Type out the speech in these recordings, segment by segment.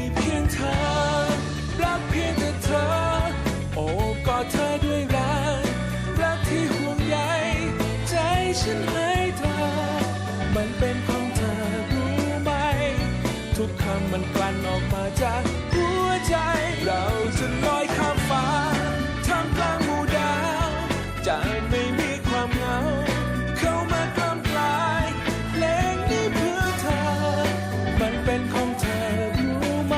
ี จากหัวใจ เราจะลอยข้ามฟ้าท่ามกลางหมู่ดาวจะไม่มีความเหงา เข้ามากล้ำกลายเพลงนี้เพื่อเธอ มันเป็นของเธอรู้ไหม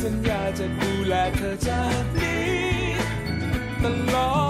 สัญญาจะดูแลเธอจากนี้ตลอด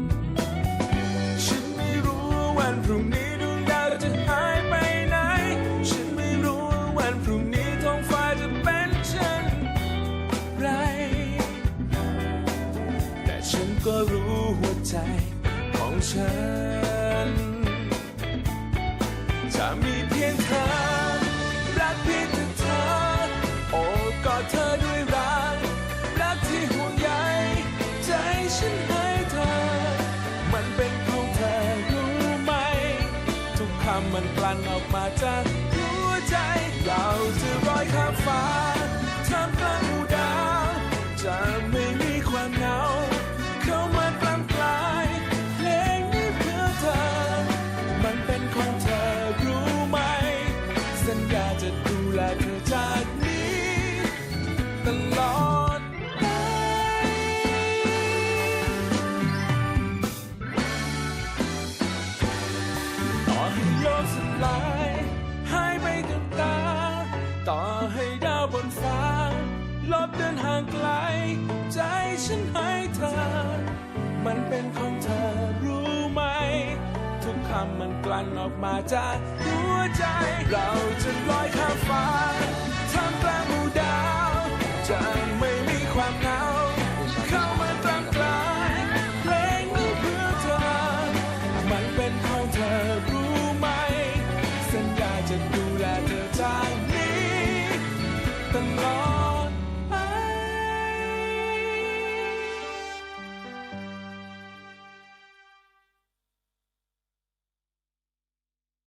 ฉัน จะมีเพียงเธอ รักเพียงแต่เธอ โอ้กอดเธอด้วยรัก รักที่ห่วงใยใจฉันให้เธอ มันเป็นของเธอรู้ไหม ทุกคำมันกลั่นออกมาจากหัวใจ เราจะลอยข้ามฟ้า ลอดไปต่อให้โลกสลายหายไปกับตา ต่อให้ดาวบนฟ้า ลบเดินห่างไกล ใจฉันให้เธอ มันเป็นของเธอรู้ไหม ทุกคำมันกลั่นออกมาจากหัวใจ เราจะลอยข้ามฟ้าทำแปลง จะไม่มีความ